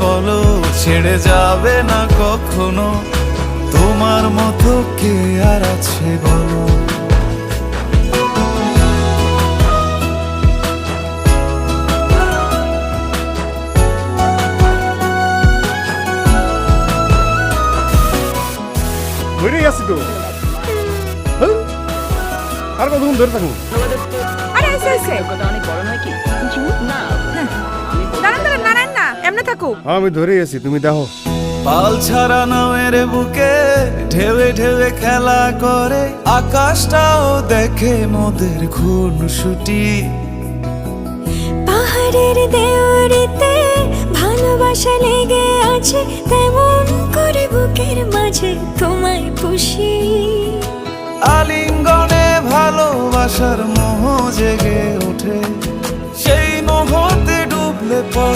বলো ছেড়ে যাবে না কখনো? তোমার মতো কে আর আছে বলো? তো। হ্যাঁ? আর কতক্ষণ ধরে থাকুন আরে এসে এসে অনেক বড় নয় কি? আমি ধরে আছি তুমি দেখো। পাল ছাড়া নামের বুকে ঢেউে ঢেউে খেলা করে আকাশটাও দেখে মোদের খুন ছুটি পাহাড়ের দেওয়ারিতে ভালোবাসা লেগে আছে তেমন করে বুকের মাঝে তোমায় খুশি আলিঙ্গনে ভালোবাসার মোহ জেগে ওঠে সেই মোহতে ডুবলে পড়ে